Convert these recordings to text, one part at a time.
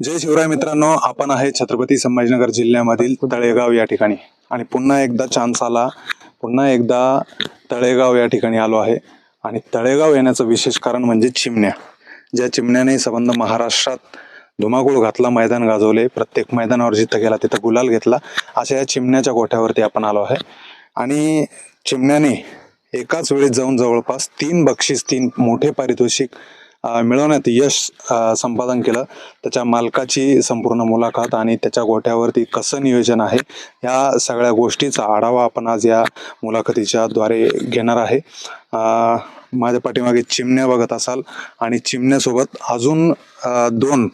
जय शिवराय मित्रांनो आपण आहे छत्रपती संभाजीनगर जिल्ह्यामधील तळेगाव या ठिकाणी. आणि पुन्हा एकदा चान्स आला पुन्हा एकदा तळेगाव या ठिकाणी आलो आहे. आणि तळेगाव येण्याचं विशेष कारण म्हणजे चिमण्या. ज्या चिमण्याने संबंध महाराष्ट्रात धुमाकूळ घातला मैदान गाजवले प्रत्येक मैदानावर जिथं गेला तिथं गुलाल घेतला अशा या चिमण्याच्या गोठ्यावरती आपण आलो आहे. आणि चिमण्याने एकाच वेळेस जाऊन जवळपास तीन बक्षीस तीन मोठे पारितोषिक मिळवण्यात यश संपादन केलं. त्याच्या मालकाची संपूर्ण मुलाखत आणि त्याच्या गोठ्यावरती कसं नियोजन आहे या सगळ्या गोष्टीचा आढावा आपण आज या मुलाखतीच्या द्वारे घेणार आहे. माझ्या पाठीमागे चिमण्या बघत असाल आणि चिमण्यासोबत अजून दोन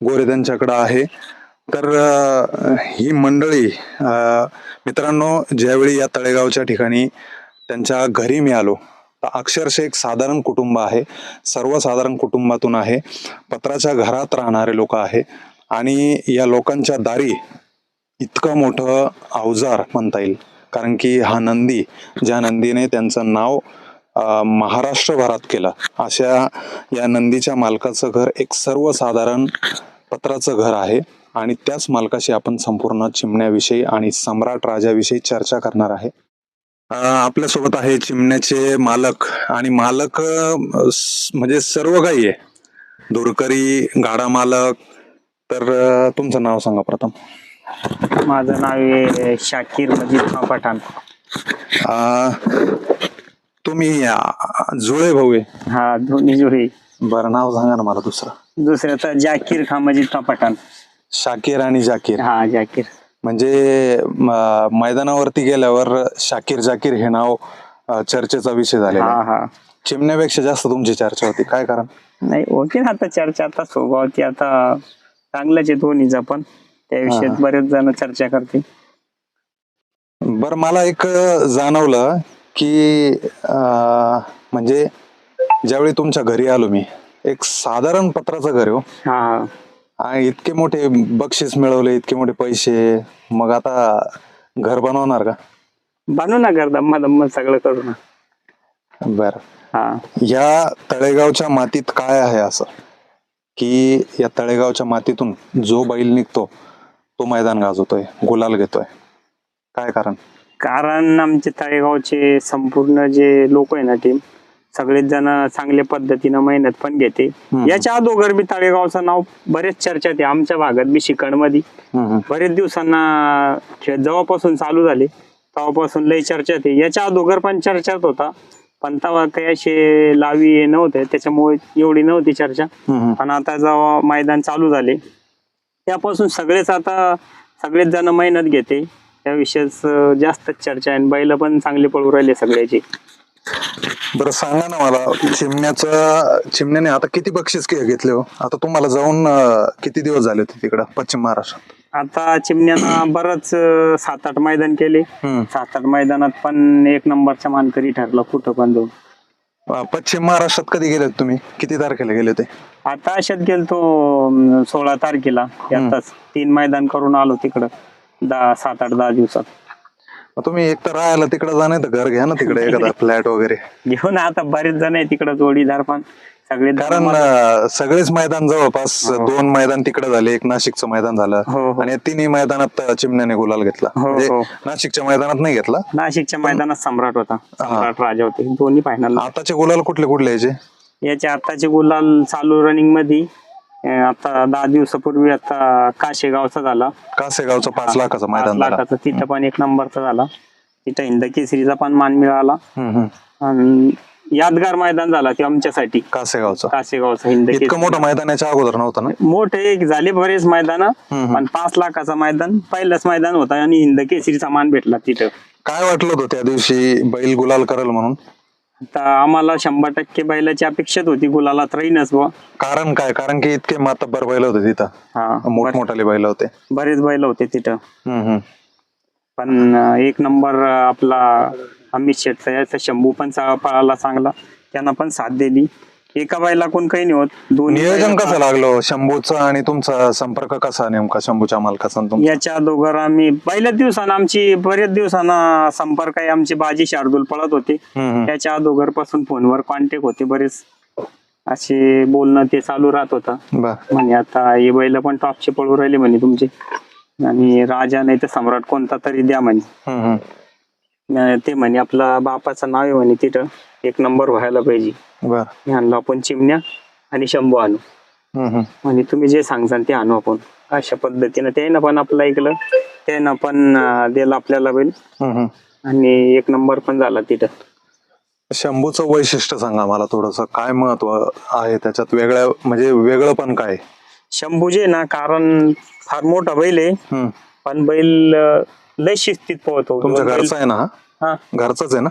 गोरे त्यांच्याकडं आहे. तर ही मंडळी मित्रांनो ज्यावेळी या तळेगावच्या ठिकाणी त्यांच्या घरी मी आलो तर अक्षरशः एक साधारण कुटुंब आहे. सर्वसाधारण कुटुंबातून आहे. पत्राच्या घरात राहणारे लोक आहे. आणि या लोकांच्या दारी इतकं मोठं अवजार म्हणता येईल. कारण की हा नंदी ज्या नंदीने त्यांचं नाव महाराष्ट्रभरात केलं. अशा या नंदीच्या मालकाचं घर एक सर्वसाधारण पत्राचं घर आहे. आणि त्याच मालकाशी आपण संपूर्ण चिमण्याविषयी आणि सम्राट राजाविषयी चर्चा करणार आहे. अ, आपल्यासोबत आहे चिमण्याचे मालक आणि मालक म्हणजे सर्व काही आहे. दुरकरी गाडा मालक. तर तुमचं नाव सांगा प्रथम. माझं नाव आहे शाकीर मजीद पठाण. तुम्ही जुळे भाऊ आहे? हा दोन्ही जोडी बरं नाव सांगा ना मला दुसरं. दुसरं तर जाकीर खां मजीद पठाण. शाकीर आणि जाकीर. हा जाकीर. म्हणजे मैदानावरती गेल्यावर शाकीर जाकीर हे नाव चर्चेचा विषय झालेला चिमण्यापेक्षा जास्त तुमची चर्चा होती. काय कारण? नाही होती ना आता चर्चा आता स्वभावती आता चांगलंच आहे दोन्हीचा पण. त्या विषयात बरेच जण चर्चा करते बर मला एक जाणवलं की म्हणजे ज्यावेळी तुमच्या घरी आलो मी एक साधारण पत्राचं घर हा. आणि इतके मोठे बक्षीस मिळवले इतके मोठे पैसे. मग आता घर बनवणार का? बनू ना घर दम्मा दम्मा सगळं करू ना बर. हा. या तळेगावच्या मातीत काय आहे असं? की या तळेगावच्या मातीतून जो बैल निघतो तो मैदान गाजवतोय गुलाल घेतोय. काय कारण? कारण आमचे तळेगावचे संपूर्ण जे लोक आहे ना टीम सगळेच जण चांगल्या पद्धतीनं मेहनत पण घेते. याच्या अगोदर बी तळेगावचं नाव बरेच चर्चेत आहे आमच्या भागात बी शिकणमध्ये. बरेच दिवसांना खेळ जेव्हापासून चालू झाले. तेव्हापासून लय चर्चेत आहे. याच्या अगोदर पण चर्चेत होता. पण तेव्हा काही असे लावी नव्हते. त्याच्यामुळे एवढी नव्हती चर्चा. पण आता जेव्हा मैदान चालू झाले त्यापासून सगळेच आता सगळेच जण मेहनत घेते. त्याविषयीच जास्त चर्चा आहे आणि बैल पण चांगले पळू राहिले सगळ्याचे. बरं सांगा ना मला चिमण्याचं चिमण्याने आता किती बक्षीस घे- घेतले हो? आता तुम्हाला जाऊन अं, किती दिवस झाले होते तिकडं पश्चिम महाराष्ट्रात? आता चिमण्यानं बरंच सात आठ मैदान केले. हम्म. सात आठ मैदानात पण एक नंबरचा मानकरी ठरला कुठं पण जाऊन. अं, पश्चिम महाराष्ट्रात कधी गेले होते तुम्ही? किती तारखेला गेले होते? आता अशात गेलतो अं, सोळा तारखेला. आताच तीन मैदान करून आलो तिकडं दहा सात आठ दहा दिवसात. मग तुम्ही एक तर राहायला तिकडे जा नाही तर घर घ्या ना तिकडे एखादा फ्लॅट वगैरे. घेऊन आता बरेच जण आहे तिकडं जोडीदार पण. सगळे कारण अं, सगळेच मैदान जवळपास दोन मैदान तिकडे झाले एक नाशिकचं मैदान झालं. हो, हो. आणि या तिन्ही मैदानात अं, चिमण्याने गुलाल घेतला. हो, म्हणजे हो. नाशिकच्या मैदानात नाही घेतला. नाशिकच्या मैदानात सम्राट होता. सम्राट राजा होते. दोन्ही फायनल आताचे गुलाल कुठले कुठले याचे? याचे आताचे गुलाल चालू रनिंगमध्ये अं, आता दहा दिवसापूर्वी आता काशेगावचा झाला. कासेगावचं पाच लाखाचं मैदान झालं. लाखाचा तिथं पण एक नंबरचा झाला. तिथं हिंद केसरीचा पण मान मिळाला. हम्म, हम्म. आणि यादगार मैदान झाला ते आमच्यासाठी. कासेगावचं काशेगावचा हिंद इतकं केसरी मोठं मैदानाच्या अगोदर नव्हतं ना? मोठे एक झाले बरेच मैदान हम्म. पण पाच लाखाचा मैदान पहिलंच मैदान होता आणि हिंद केसरीचा मान भेटला तिथं. काय वाटलं होतं त्या दिवशी बैल गुलाल करेल म्हणून? आता आम्हाला शंभर टक्के बैलाची अपेक्षाच होती गुलालात राहीनच बुवा. कारण काय? कारण की इतके मातब्बर बैल होते तिथं. हा. मोठमोठाले बैल होते. बरेच बैल होते तिथं. हम्म, हम्म. पण अं, एक नंबर अं, आपला अमित शेटचा याचा शंभू पण चा- पळाला चांगला. त्यांना पण साथ दिली. एका बैला कोण काही नाही होत. दोन्ही नियोजन कसं लागलं शंभूचा आणि तुमचा संपर्क कसा नेमका? शंभूच्या मालकाचा आणि तुमचा? याच्या दोघं आम्ही पहिल्याच दिवसानं आमची बऱ्याच दिवसानं संपर्क आहे. आमची बाजी शार्दूल पळत होते. हम्म, हम्म. त्याच्या अगोदरपासून फोनवर कॉन्टॅक्ट होते बरेच. असे बोलणं ते चालू राहत होतं. बर. म्हणे आता हे बैल पण टॉपचे पळू राहिले म्हणे तुमचे. आणि राजा नाही तर सम्राट कोणता तरी द्या म्हणे. हम्म, हम्म. अं, ते म्हणे आपला बापाचं नाव आहे म्हणे तिथं. एक नंबर व्हायला पाहिजे. बर. मी आणलो आपण चिमण्या आणि शंभू आणू. हम्म, हम्म. म्हणजे तुम्ही जे सांगसान ते आणू आपण. अशा पद्धतीनं त्यानं पण आपलं ऐकलं. त्यानं पण अं, दिलं आपल्याला बैल. हम्म, हम्म. आणि एक नंबर पण झाला तिथं. शंभूचं वैशिष्ट्य सांगा मला थोडस. काय महत्त्व आहे त्याच्यात? वेगळ्या म्हणजे वेगळं पण काय? शंभू जे ना कारण फार मोठा बैल आहे. हम्म. पण बैल अं, लय शिस्तीत पोहतो तुमच्या घरचा आहे ना हा? घरचाच आहे ना?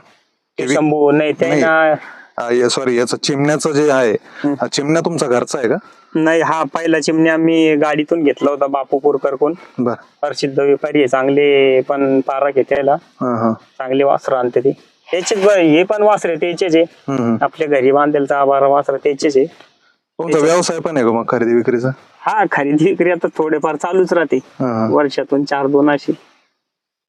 ते शंभू नाही ते ना सॉरी याचं चिमण्याचं जे आहे हा चिमण्या तुमचा घरचा आहे का? नाही हा पहिला चिमण्या मी गाडीतून घेतला होता बापू पुरकर कोण बर प्रसिद्ध व्यापारी आहे चांगले पण पारा घेतायला हा हा. चांगले वासरं आणते ते. त्याचेच हे पण वासरे त्याचेच आहे. हम्म, हम्म. आपल्या घरी बांधेलचा बारा वासर त्याचेच आहे. तुमचा व्यवसाय पण आहे का मग खरेदी विक्रीचा? हा खरेदी विक्री आता थोडेफार चालूच राहते. हा, हा. वर्षातून चार दोन अशी.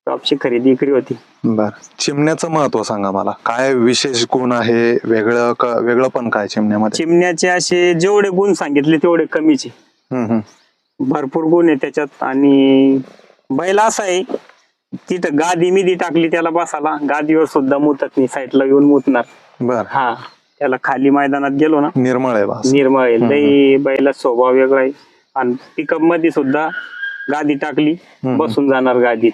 टॉपची खरेदी विक्री होती. बर. चिमण्याचं महत्त्व सांगा मला. काय विशेष गुण आहे? वेगळं क- वेगळं पण काय चिमण्यामध्ये? चिमण्याचे असे जेवढे गुण सांगितले तेवढे कमीचे. हम्म, हम्म. भरपूर गुण आहे त्याच्यात. आणि बैल असा आहे तिथं गादी मिदी टाकली त्याला बसाला गादीवर सुद्धा मुतत नाही साईडला येऊन मुतणार. बर. हा त्याला खाली मैदानात गेलो ना. निर्मळ आहे बस निर्मळ आहे. लई बैला स्वभाव वेगळा आहे. आणि पिकअपमध्ये सुद्धा गादी टाकली बसून जाणार गादीत.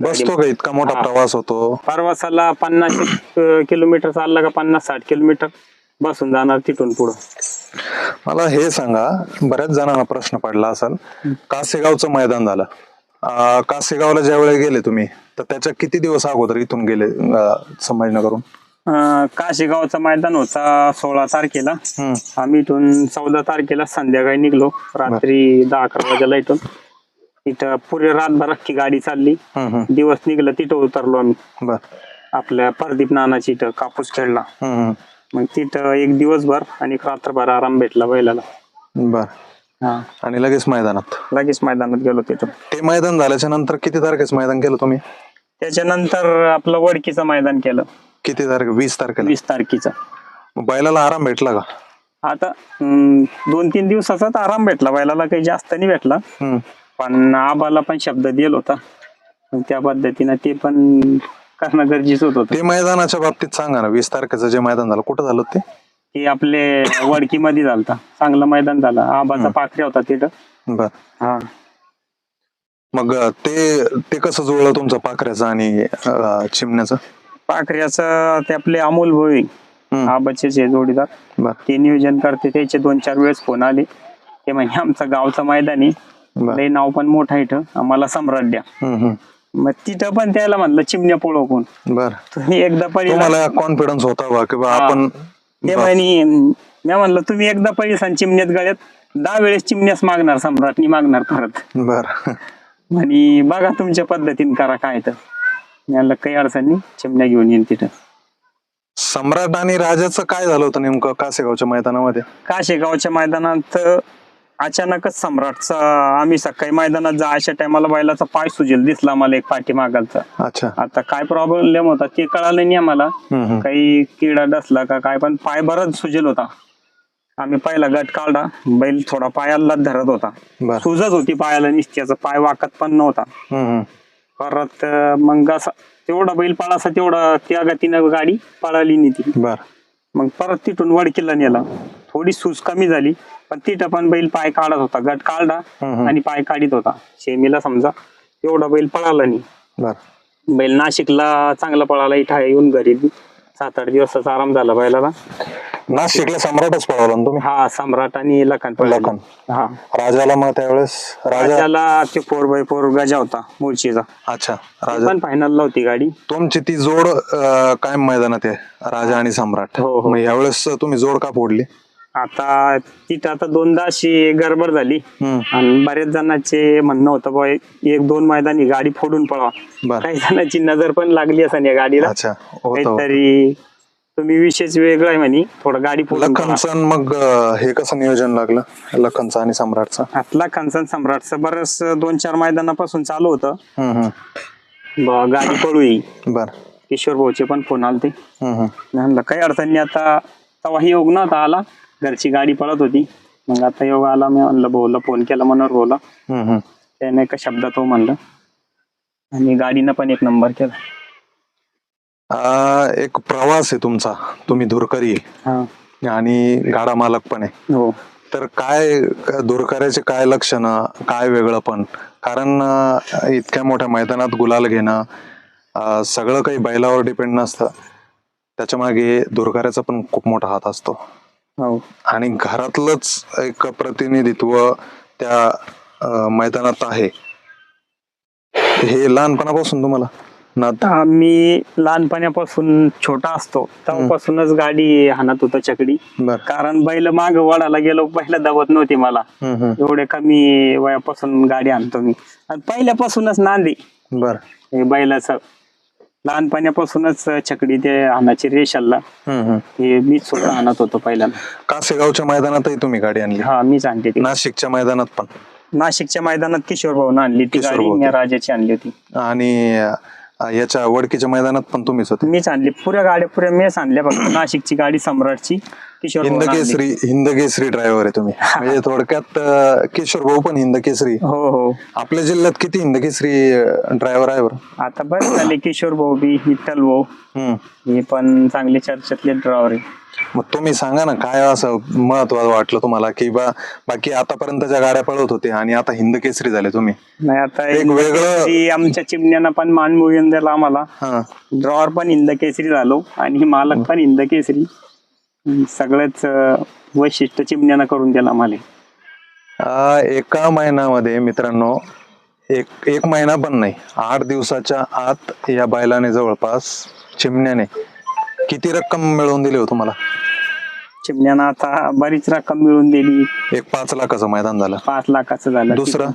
बसतो का इतका मोठा हा. प्रवास होतो? प्रवासाला पन्नास एक किलोमीटर चालला का पन्नास साठ किलोमीटर बसून जाणार तिथून पुढं. मला हे सांगा बऱ्याच जणांना प्रश्न पडला असेल. कासेगावचं मैदान झालं. अं, कासेगावला ज्या वेळेला गेले तुम्ही तर त्याच्या किती दिवस अगोदर इथून गेले अं, संभाजीनगरहून? अं, काशीगावचं मैदान होता सोळा तारखेला. हम्म. आम्ही इथून चौदा तारखेला संध्याकाळी निघलो. रात्री दहा अकरा वाजेला इथून. इथं पुरे रातभर अख्खी गाडी चालली. हम्म, हम्म. दिवस निघलं तिथं उतरलो आम्ही. बर. आपल्या परदीप नानाची इथं कापूस खेळला. हम्म. मग तिथं एक दिवसभर आणि एक रात्रभर आराम भेटला बैलाला. बर. हा. आणि लगेच मैदानात? लगेच मैदानात गेलो तिथं. ते मैदान झाल्याच्यानंतर किती तारखेचं मैदान केलं तुम्ही? त्याच्यानंतर आपलं वडकीचं मैदान केलं. किती तारखे? वीस तारखेला? वीस तारखेचं. मग बैलाला आराम भेटला का? आता दोन तीन दिवसाचाच आराम भेटला. बैलाला काही जास्त नाही भेटला. हम्म. पण आबाला पण शब्द दिल होता. त्या पद्धतीनं ते पण करणं गरजेचं होत. होतं ते मैदानाच्या बाबतीत सांगा ना वीस तारखेचं जे मैदान झालं कुठं झालं ते? ते आपले वडकी मध्ये झालता चांगलं मैदान झालं. आबाचा पाखऱ्या होता तिथं. बर. हा. मग ते ते कसं जुळलं तुमचं पाखऱ्याचं आणि अं, चिमण्याचं? पाखऱ्याचं ते आपले अमोल भोई हम्म. आबाचे जे जोडीदार बर. ते नियोजन करते. त्याचे दोन चार वेळेस फोन आले. ते म्हणजे आमचं गावचं मैदान आहे. बर. लय नाव पण मोठं आहे इथं. आम्हाला सम्राट द्या. हम्म, हम्म. मग तिथं पण त्याला म्हणलं चिमण्या पळवून बर. तुम्ही एकदा पळी तुम्हाला कॉन्फिडन्स होता बा की बा हा. आपण ते म्हणे मी म्हणलं तुम्ही एकदा पळी सांग चिमण्यात गळ्यात दहा वेळेस चिमण्यास मागणार सम्राटनी मागणार परत. बर. आणि बघा तुमच्या पद्धतीने करा काय तर. मी म्हणलं काही अडचण नाही चिमण्या घेऊन येईन तिथं. सम्राट आणि राजाचं काय झालं होतं नेमकं कासेगावच्या मैदानामध्ये? काशेगावच्या मैदानात अचानकच सम्राटचा आम्ही सकाळी मैदानात जायच्या टायमाला बैलाचा पाय सुजेल दिसला आम्हाला एक पाठीमागालचा. अच्छा. आता काय प्रॉब्लेम होता ते कळालं नाही आम्हाला. काही किडा डसला का काय पण पाय बराच सुजेल होता. आम्ही पहिला गट काढला बैल थोडा पायाला धरत होता. सुजत होती पायाला निस्त्याचा पाय वाकत पण नव्हता. परत मग असा तेवढा बैल पळासा तेवढा त्या गतीनं गाडी पळाली नाही ती. बर. मग परत तिथून वडकीला नेला. थोडी सूज कमी झाली. पण तिथं पण बैल पाय काढत होता. गट काढला हम्म. आणि पाय काढीत होता. शेमीला समजा तेवढा बैल पळाला नाही. बर. बैल नाशिकला चांगला पळाला इथं येऊन घरी सात आठ दिवसाचा आराम झाला बैलाला. नाशिकला सम्राटच पळवला ना तुम्ही? हा सम्राट आणि लखन पळाले. लखन. हा. राजाला मग त्यावेळेस राजा राजाला ते फोर बाय फोर गजा होता मुळशीचा अच्छा ती राजा पण फायनलला होती गाडी. तुमची ती जोड अं, कायम मैदानात आहे राजा आणि सम्राट. हो, हो. मग यावेळेस तुम्ही जोड का फोडली? आता तिथं आता दोनदा अशी गडबड झाली. हम्म. आणि बऱ्याच जणांचे म्हणणं होतं बा एक दोन मैदानी गाडी फोडून पळवा. बर. काही जणांची नजर पण लागली असं या गाडीला. अच्छा. होतं काहीतरी तुम्ही विशेष वेगळा आहे म्हणे थोडं गाडी फोडून पळवा. लखनचं मग अं, हे कसं नियोजन लागलं? लखनचं आणि सम्राटचं? आतला खानसन सम्राटचं बरंच दोन चार मैदानापासून चालू होतं. हम्म, हम्म. ब- गाडी पळू येईल. बर. किशोर भाऊचे पण फोन आलते. हम्म, हम्म. म्हणलं काही अडचण नाही आता तेव्हा ही योग नव्हता आला. घरची गाडी पळत होती. मग आता योगा आला मी म्हणलं भाऊला फोन केला भाऊला. हम्म, हम्म. त्याने एका शब्दात हो म्हणलं. आणि गाडीनं पण एक नंबर केला. आ, एक प्रवास आहे तुमचा. तुम्ही धुरकरी आहे हा. आणि गाडा मालक पण आहे. हो. तर काय धुरकऱ्याचे काय लक्षणं काय वेगळं पण? कारण अं, इतक्या मोठ्या मैदानात गुलाल घेणं अं, सगळं काही बैलावर डिपेंड नसतं. त्याच्यामागे धुरकऱ्याचा पण खूप मोठा हात असतो. आणि घरातलंच एक प्रतिनिधित्व त्या मैदानात आहे. हे लहानपणापासून तुम्हाला? ना आता मी लहानपणापासून छोटा असतो. तेव्हापासूनच गाडी हाणत होतो चकडी. कारण बैल माग वडाला गेलो पहिला दावत नव्हती मला. एवढे कमी वयापासून गाडी आणतो मी. आणि पहिल्यापासूनच नांदी. बर. हे बैलाचं. लहानपणापासूनच छकडी ते रेषाला हम्म, हम्म. हे मीच स्वतः आणत होतो पहिल्यांदा. कासेगावच्या मैदानातही तुम्ही गाडी आणली? हा मीच आणली ती. नाशिकच्या मैदानात पण? नाशिकच्या मैदानात किशोर भाऊन आणली ती किशोर गाडी भाऊ. मी राजाची आणली होती. आणि अं, याच्या वडकीच्या मैदानात पण तुम्हीच होते. मीच आणली. पुऱ्या गाड्या पुऱ्या मीच आणल्या फक्त. नाशिकची गाडी सम्राटची. किशोर भाऊन आणली. हिंदकेसरी हिंदकेसरी ड्रायव्हर आहे तुम्ही. म्हणजे थोडक्यात अं, किशोर भाऊ पण हिंदकेसरी. हो हो. आपल्या जिल्ह्यात किती हिंदकेसरी ड्रायव्हर आहे बरं? आता बरेच झाले किशोर भाऊ बी विठ्ठल भाऊ हम्म. हे पण चांगले चर्चेतले ड्रायव्हर आहे. मग तुम्ही सांगा ना काय असं महत्वाचं वाटलं तुम्हाला की बा बाकी आतापर्यंतच्या गाड्या पळवत होते आणि आता हिंदकेसरी झाले तुम्ही? नाही आता एक वेगळं- आमच्या चिमण्यानं पण मान मिळून दिला आम्हाला. हा. ड्रॉवर पण हिंद केसरी झालो आणि मालक पण हिंद केसरी. सगळंच अं, वैशिष्ट्य चिमण्यानं करून दिला आम्हाला. आ, एका महिन्यामध्ये मित्रांनो एक एक महिना पण नाही आठ दिवसाच्या आत या बैलाने जवळपास चिमण्याने किती रक्कम मिळवून दिली हो तुम्हाला? चिमण्यानं आता बरीच रक्कम मिळून दिली. एक पाच लाखाचं मैदान झालं. पाच लाखाचं झालं. दुसरं? तिथून-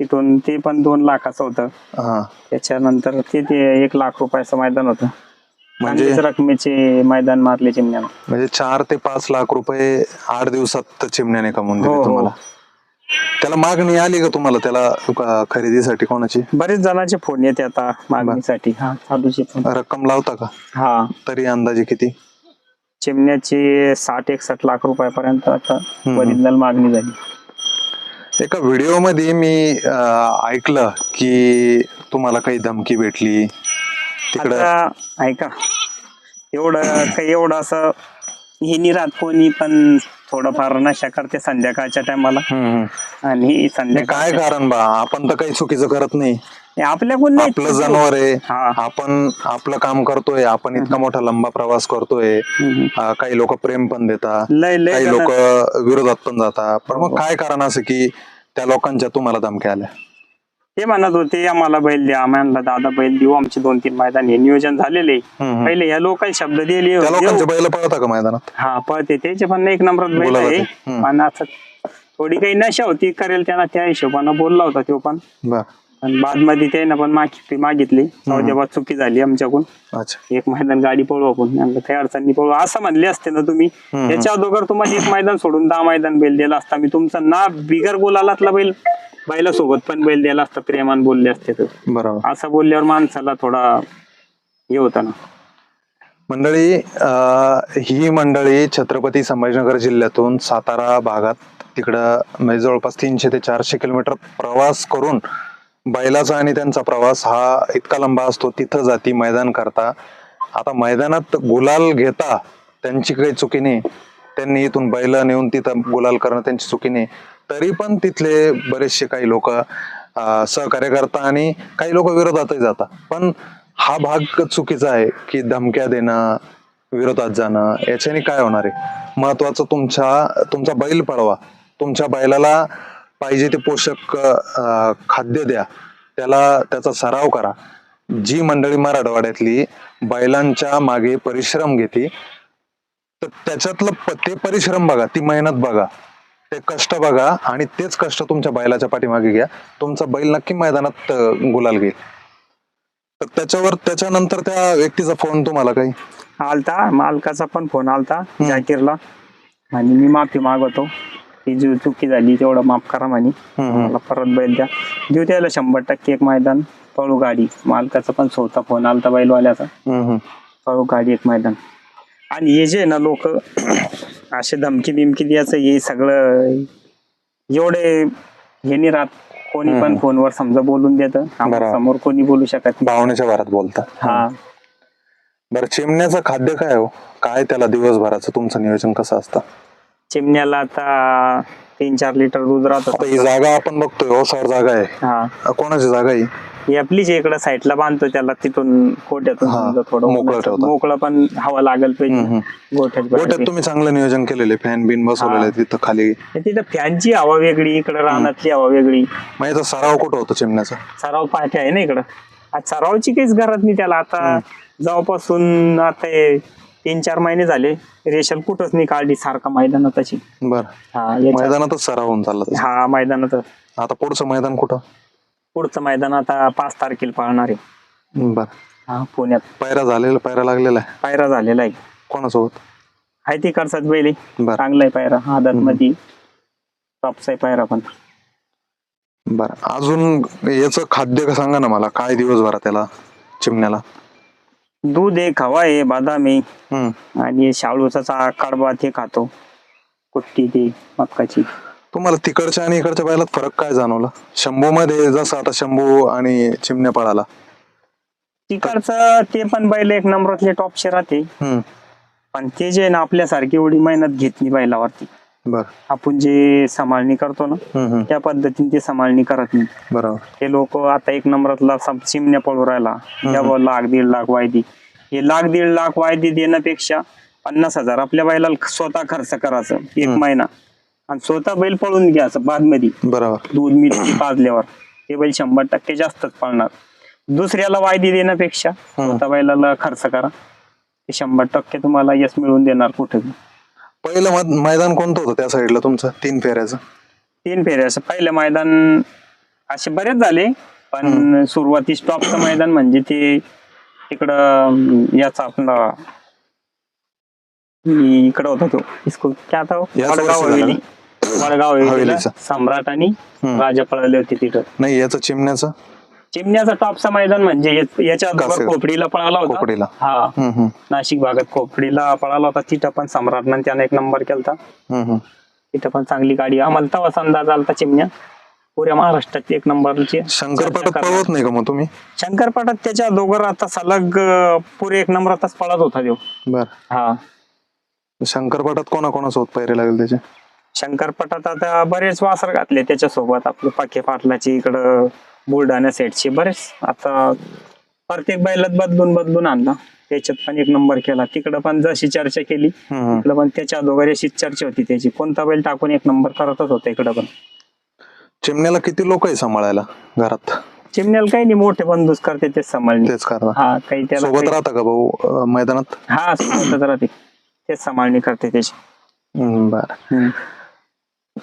तिथून ते पण दोन लाखाचं होतं. हा. त्याच्यानंतर ते ते एक लाख रुपयाचं मैदान होतं. म्हणजे चांगलेच रकमेचे मैदान मारले चिमण्यानं. म्हणजे चार ते पाच लाख रुपये आठ दिवसात चिमण्याने कमवून हो, दिले हो. तुम्हाला. त्याला मागणी आली का तुम्हाला त्याला अ, खरेदीसाठी कोणाची? बरेच जणांचे फोन येते आता मागणीसाठी. हा फोन. रक्कम लावता का? हा. तरी अंदाजे किती? चिमण्याची साठ एकसष्ट लाख रुपयापर्यंत आता. ओरिजिनल मागणी झाली. एका व्हिडिओमध्ये मी अ, ऐकलं की तुम्हाला काही धमकी भेटली. तिकडं आता ऐका. एवढं काही एवढं असं हे नाही राहत कोणी पण थोडंफार नशा करते संध्याकाळच्या टायमाला. हम्म. आणि हे संध्याकाळ काय कारण बा? आपण तर काही चुकीचं करत नाही. आपल्याकडून नाही. आपलं जनावर आहे. हा. आपण आपलं काम करतोय. आपण इतका मोठा लंबा प्रवास करतोय. हम्म. अ, काही लोक प्रेम पण देतात. लय लय काही लोक विरोधात पण जातात. पण मग काय कारण असं की त्या लोकांच्या तुम्हाला धमक्या आल्या? ते म्हणत होते आम्हाला बैल द्या. आम्हाला दादा बैल देऊ. आमचे दोन तीन मैदान हे नियोजन झालेले हम्म. पहिले या लोकांनी शब्द दिले त्या लोकांचे बैल पळता का मैदानात? हा पळते त्याचे पण एक नंबरात बैल आहे. हम्म. पण असं थोडी काही नशा होती करेल त्यांना त्या हिशोबानं बोलला होता तो पण. बर. आणि बादमध्ये त्यानं पण मागितली. मागितली जेव्हा चुकी झाली आमच्याकडून. अच्छा. एक मैदान गाडी पळू आपण. म्हणलं काही अडचण पळू असं म्हणले असते ना तुम्ही. हम्म. याच्या अगोदर तुम्हाला एक मैदान सोडून दहा मैदान बैल दिला असता. मी तुमचा ना बिगर बोलालातला बैल. बैला सोबत पण बैल दिला असता प्रेमान बोलले असते तर. बरोबर. असं बोलल्यावर माणसाला थोडा हे होता ना. मंडळी अं, ही मंडळी छत्रपती संभाजीनगर जिल्ह्यातून सातारा भागात तिकडं म्हणजे जवळपास तीनशे ते चारशे किलोमीटर प्रवास करून बैलाचा आणि त्यांचा प्रवास हा इतका लंबा असतो तिथं जाती मैदान करता. आता मैदानात गुलाल घेता त्यांची काही चुकी नाही. त्यांनी इथून बैल नेऊन तिथं गुलाल करणं त्यांची चुकी नाही. तरी पण तिथले बरेचसे काही लोक सहकार्य करता आणि काही लोक विरोधातही जातात. पण हा भाग चुकीचा आहे की धमक्या देणं विरोधात जाणं याच्याने काय होणार आहे? महत्वाचं तुमच्या तुमचा बैल पळवा. तुमच्या बैलाला पाहिजे ते पोषक खाद्य द्या. त्याला त्याचा सराव करा. जी मंडळी मराठवाड्यातली बैलांच्या मागे परिश्रम घेते तर त्याच्यातलं प- ते परिश्रम बघा ती मेहनत बघा. ते कष्ट बघा आणि तेच कष्ट तुमच्या बैलाच्या पाठीमागे घ्या. तुमचा बैल नक्की मैदानात गुलाल घेईल. तर त्याच्यावर त्याच्यानंतर त्या व्यक्तीचा फोन तुम्हाला काही? आलता मालकाचा पण फोन आलता जाकीरला. आणि मी माफी मागवतो. ही जी चुकी झाली तेवढं माफ करा म्हणे. मला परत बैल द्या. देऊ त्याला शंभर टक्के एक मैदान पळू गाडी. मालकाचा पण स्वतः फोन आलता बैलवाल्याचा. पळू गाडी एक मैदान. आणि हे जे ना लोक असे धमकी बिमकी द्यायचं हे सगळं एवढे हे नाही राहत. कोणी पण. फोनवर समजा बोलून देत. बरोबर. समोर कोणी बोलू शकत नाही. भावनेच्या भरात बोलता. हा. बरं चिमण्याचं खाद्य काय हो? काय त्याला दिवसभराचं तुमचं नियोजन कसं असतं? चिमण्याला आता तीन चार लिटर दूध राहत. आता ही जागा आपण बघतोय ओसाड जागा आहे. हा. कोणाची जागा आहे ही? आपलीच इकडं साईडला बांधतो त्याला तिथून कोट्यातून हा, समजा थोडं मोकळं ठेवता. मोकळं पण हवा लागल पाहिजे. गोठ्यात बाहेर. तुम्ही चांगलं नियोजन केलेले फॅन बिन बसवलेले. तिथं खाली तिथं फॅनची हवा वेगळी इकडं रानातली हवा वेगळी मग याचा सराव कुठं होतो चिमण्याचा सराव पाठी आहे ना इकडं आज सरावची काहीच गरज नाही त्याला आता जेव्हापासून आता हे तीन चार महिने झाले रेशल कुठंच नाही काढली सारखा मैदानात तशी बर हा याच्या- मैदानातच सराव होऊन चालला त्याचा. हा मैदानात आता पुढचं मैदान कुठं पुढचं मैदान आता पाच तारखेला पाळणार आहे. बर. हा पुण्यात. पायरा झालेला पायरा लागलेला आहे. पायरा झालेला आहे. कोणासोबत? आहे ती करसात बैली. बर. चांगला आहे पायरा. आदत मध्ये टॉपचा आहे पायरा पण. बर. अजून याचं खाद्य का सांगा ना मला. काय दिवसभरात त्याला चिमण्याला? दूध आहे खवा आहे बदाम आहे. हम्म. आणि शाळूचा कडबा ते खातो. कुट्टी ते मक्काची. तुम्हाला तिकडच्या आणि इकडच्या बैलात फरक काय जाणवला? शंभू मध्ये जसं आता शंभू आणि चिमण्या पळाला. तिकडचं ते पण बैल एक नंबरातले टॉपचे राहते. हम्म. पण ते जे ना आपल्यासारखी एवढी मेहनत घेत नाही बैलावरती. बर. आपण जे सांभाळणी करतो ना हम्म हम्म. त्या पद्धतीने ते सांभाळणी करत नाही. बरोबर. ते लोक आता एक नंबरातला सम- चिमण्या पळू राहिला. त्यावर लाख दीड लाख वायदी. हे लाख दीड लाख वायदी देण्यापेक्षा पन्नास हजार आपल्या बैलाला स्वतः खर्च करायचं एक महिना. आणि स्वतः बैल पळून घ्यायचं बादमध्ये बरोबर. दूध मिरची पाजल्यावर ते बैल शंभर टक्के जास्तच पळणार. दुसऱ्याला वायदी देण्यापेक्षा स्वतः बैलाला खर्च करा. ते शंभर टक्के तुम्हाला यश मिळवून देणार कुठे पहिलं मद- मैदान कोणतं होतं त्या साईडला तुमचं? तीन फेऱ्याचं. तीन फेऱ्या असं पहिलं मैदान असे बरेच झाले पण सुरुवातीस टॉपचं मैदान म्हणजे ते तिकडं अं, याचा आपला इकडं होता तो. इसको क्या था वो? याच वडगाव वर्षी झाला हवेली. वडगाव हवेलीला हवेलीचा. सम्राट आणि हम्म. राजा पळाले होते तिथं. नाही याचं चिमण्याचं? चिमण्याचा टॉपचा मैदान म्हणजे याच्या अगोदर कासेगाव. खोपडीला पळाला होता. खोपडीला. हा. हम्म हम्म. नाशिक भागात खोपडीला पळाला होता तिथं पण सम्राटनं त्यानं एक नंबर केलता. हम्म हम्म. तिथं पण चांगली गाडी. आम्हाला तवाच अंदाज आलता चिमण्या. पुऱ्या महाराष्ट्रात एक नंबरची. शंकरपाटात पळवत नाही का मग तुम्ही? शंकरपाटात त्याच्या दोघं आता सलग अं, पुरे एक नंबरातच पळत होता देव बर. हा. शंकरपाटात कोणा कोणासोबत पैरे लागेल त्याचे? शंकरपटात आता बरेच वासर घातले त्याच्यासोबत. आपले पाके पाटलाची इकडं बुलढाणा सेटची बरेच. आता प्रत्येक बैलात बदलून बदलून आणला. त्याच्यात पण एक नंबर केला. तिकडं पण जशी चर्चा केली. इकडं पण त्याच्या अगोदर अशीच चर्चा होती त्याची. कोणता बैल टाकून एक नंबर करतच होता इकडं पण. चिमण्याला किती लोक आहे सांभाळायला घरात? चिमण्याला काही नाही मोठे बंदूस करते तेच सांभाळणे. तेच हा काही त्याला सोबत काही- राहता का भाऊ अं, मैदानात? हा सोबतच राहते. तेच सांभाळणी करते त्याची. बर. हम्म.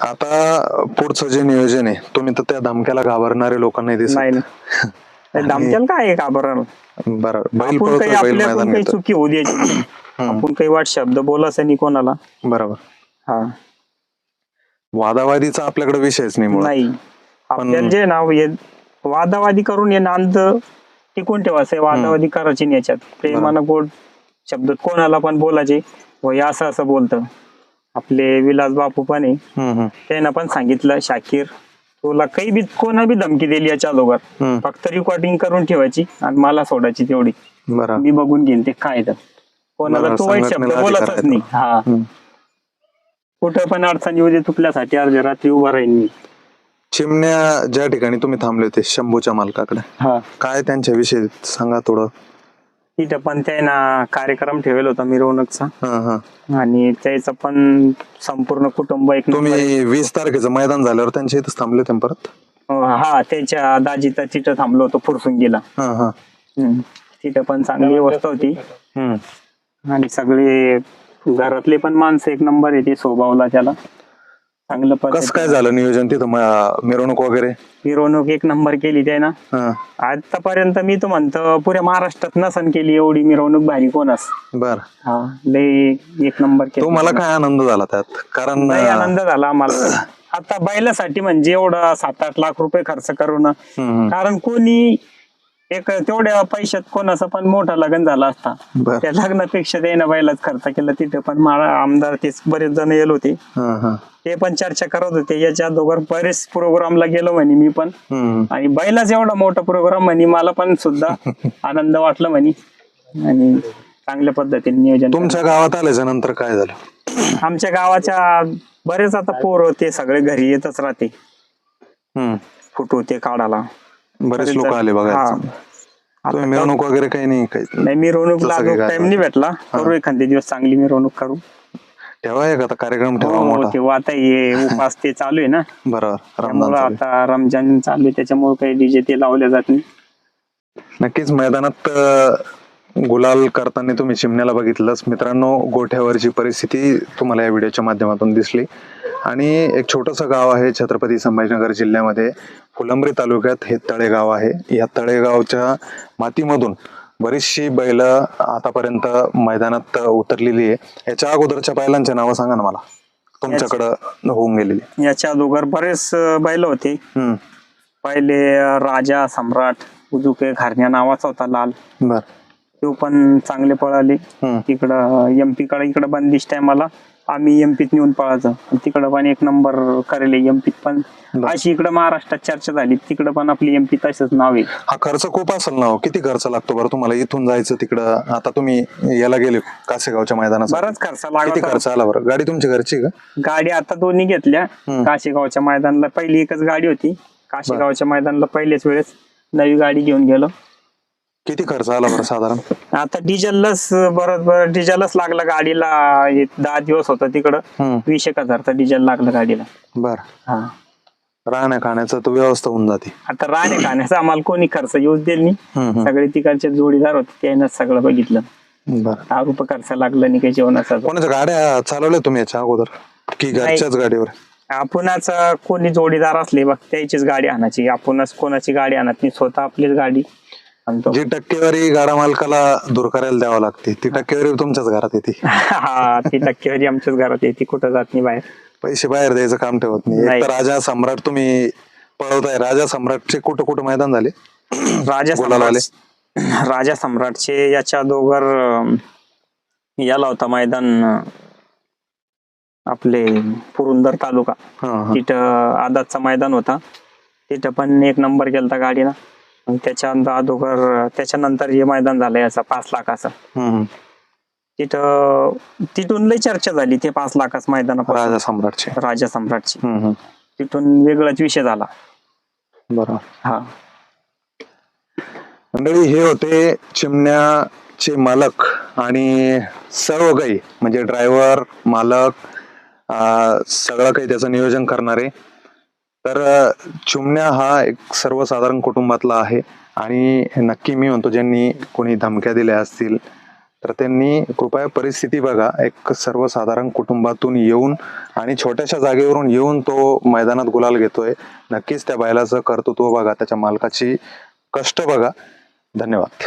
आता पुढचं जे नियोजन आहे तुम्ही तर त्या धमक्याला घाबरणारे लोकांना दिसत. नाही ना धमक्याला काय आहे का बरं बैल आपण काही बैल आपल्याकडून मैदान काही घेतोय. चुकी होऊ द्यायची. आपण काही वाट शब्द बोलायचं नाही कोणाला. बरोबर. हा. वादावादीचा आपल्याकडे विषयच नाही मुळात. नाही. आपल्याला जे नाव हे वादावादी करून हे नांद टिकून ठेवायचं वादावादी करायची नाही याच्यात. प्रेमानं गोड शब्द कोणाला पण बोलायचे व हे असं असं बोलतं. आपले विलास बापू पण आहे. हम्म, त्यानं पण सांगितलं शाकीर तुला काही बी कोणा बी धमकी दिली याच्या अगोदर. हम्म. फक्त रेकॉर्डिंग करून ठेवायची आणि मला सोडायची तेवढी. बरं. मी बघून घेईन ते काय तर. कोणाला तो वाईट शब्द संघटनेला बोलतच अधिकार नाही. हा. हम्म. कुठं पण अडचण येऊ दे तुपल्यासाठी अर्ध्या रात्री उभा राहीन मी. चिमण्या ज्या ठिकाणी तुम्ही थांबले होते शंभूच्या मालकाकडे. हा. काय त्यांच्याविषयी सांगा थोडं. तिथं पण त्यानं कार्यक्रम ठेवला होता मिरवणूकचा हा हा. आणि त्याचं पण संपूर्ण कुटुंब एक तुम्ही वीस तारखेचं मैदान झाल्यावर त्यांच्या इथंच थांबले होते ना परत? हा त्याच्या दाजीचा तिथं थांबलो होतो फुरसून गेला हा हा. हम्म. तिथं पण चांगली व्यवस्था होती. हम्म. आणि सगळे घरातले पण माणसं एक नंबर आहे ते स्वभावला त्याला. चांगलं कसं काय झालं नियोजन तिथं? म- मिरवणूक वगैरे? मिरवणूक एक नंबर केली त्यानं. हा. आतापर्यंत मी तर म्हणतो पुऱ्या महाराष्ट्रात नसन केली एवढी मिरवणूक भारी कोणास बर. हा लय एक नंबर केली. तो मला काय आनंद झाला त्यात? कारण लय आनंद झाला आम्हाला. आता बैलासाठी म्हणजे एवढा सात आठ लाख रुपये खर्च करून हम्म, कारण कोणी एक तेवढ्या पैशात कोणाचा पण मोठा लग्न झाला असता. बर. त्या लग्नापेक्षा त्यानं बैलाच खर्च केला तिथे पण मला आमदार तेच बरेच जण येल होते. हा हा. ते पण चर्चा करत होते. याच्या दोघर बरेच प्रोग्रामला गेलो म्हणे मी पण. हम्म. आणि बैलाच एवढा मोठा प्रोग्राम म्हणे मला पण सुद्धा आनंद वाटला म्हणे. आणि चांगल्या पद्धतीने नियोजन तुमच्या गावात आल्याच्यानंतर काय झालं? केलं. आमच्या गावाच्या बरेच आता पोर होते सगळे घरी येतच राहते. हम्म. फोटो ते काढायला. बरेच लोक आले बघा हा. मिरवणूक वगैरे काही नाही काही नाही काही टाइम नाही भेटला. करू एखादे दिवस चांगली मिरवणूक करू. ठेवा एक आता कार्यक्रम ठेवा हो तेव्हा आता हे उपास ते चालू आहे ना. बरोबर त्यामुळं. आता रमजान चालू आहे त्याच्यामुळे काही डीजे ते लावले जात नाही. नक्कीच मैदानात गुलाल करताना तुम्ही चिमण्याला बघितलंच. मित्रांनो गोठ्यावरची परिस्थिती तुम्हाला या व्हिडिओच्या माध्यमातून दिसली. आणि एक छोटंसं गाव आहे छत्रपती संभाजीनगर जिल्ह्यामध्ये. फुलंब्री तालुक्यात हे तळेगाव आहे. या तळेगावच्या मातीमधून बरीचशी बैल आतापर्यंत मैदानात उतरलेली आहे. याच्या अगोदरच्या बैलांची नावं सांगा ना मला. तुमच्याकडं होऊन गेलेली. याच्या अगोदर बरेच बैल होते. पहिले राजा सम्राट उजुके घारण्या नावाचा होता लाल. बर. तो पण चांगले पळाले. तिकडं एमपी कडे इकडं बंदिश टायमाला. आम्ही एमपीत नेऊन पळायचो. तिकडं पण एक नंबर करेल एमपीत पण बरं. अशी इकडं महाराष्ट्रात चर्चा झाली तिकडं पण आपली एमपी तसंच नाव आहे. हा खर्च खूप असेल ना हो. किती खर्च लागतो बरं तुम्हाला? इथून जायचं तिकडं? आता तुम्ही याला गेले कासेगावच्या मैदानात बराच खर्च किती लागला खर्च आला बरं? गाडी तुमची घरची का? गाडी आता दोन्ही घेतल्या. हम्म. काशीगावच्या मैदानाला पहिली एकच गाडी होती. काशीगावच्या मैदानाला पहिल्याच वेळेस नवी गाडी घेऊन गेलो. किती खर्च आला बरं साधारण? आता डिझेललाच बरोबर डिझेलच लागलं गाडीला दहा दिवस होतं तिकडं. हम्म. वीस एक हजारचं डिझेल लागलं गाडीला. बर. हा. राहण्या खाण्याचं तर व्यवस्था होऊन जाते. आता राहणे खाण्याचा आम्हाला कोणी खर्च येऊच दिला नाही. हम्म. सगळे तिकडचे जोडीदार होते त्यानं सगळं बघितलं. बर. दहा रुपये खर्च लागला नाही काही जेवणाचा कोणाच्या गाड्या चालवल्या तुम्ही याच्या अगोदर? की घरच्याच गाडीवर? आपणच कोणी जोडीदार असले बघ त्याचीच गाडी आणायची. आपणच कोणाची गाडी आणत नाही स्वतः आपलीच गाडी. जी टक्केवारी गाडा मालकाला दूर करायला द्यावं लागते ती टक्केवारी तुमच्याच घरात येते. हा ती टक्केवारी आमच्याच घरात येते कुठं जात नाही बाहेर. पैसे बाहेर द्यायचं काम ठेवत नाही. एक नाही. तर राजा सम्राट तुम्ही पळवताय. राजा सम्राटचे कुठं कुठं मैदान झाले? राजा सम्राट राजा सम्राटचे याच्या दोघर याला होता मैदान आपले पुरंदर तालुका. तिथं आदातचा मैदान होता. तिथं पण एक नंबर गेलता गाडीनं आणि त्याच्या अगोदर त्याच्यानंतर हे मैदान झालं याचा पाच लाखाचं. तिथं तिथून लई चर्चा झाली ते पाच लाखाच मैदान राजा सम्राटचे. राजा सम्राटची. तिथून वेगळाच विषय झाला. बरोबर हा. मंडळी हे होते चिमण्याचे मालक आणि सर्व काही म्हणजे ड्रायव्हर मालक सगळं काही त्याचं नियोजन करणारे. तर चुमण्या हा एक सर्वसाधारण कुटुंबातला आहे आणि नक्की मी म्हणतो ज्यांनी कोणी धमक्या दिल्या असतील तर त्यांनी कृपया परिस्थिती बघा. एक सर्वसाधारण कुटुंबातून येऊन आणि छोट्याशा जागेवरून येऊन तो मैदानात गुलाल घेतोय. नक्कीच त्या बैलाचं कर्तृत्व बघा त्याच्या मालकाची कष्ट बघा. धन्यवाद.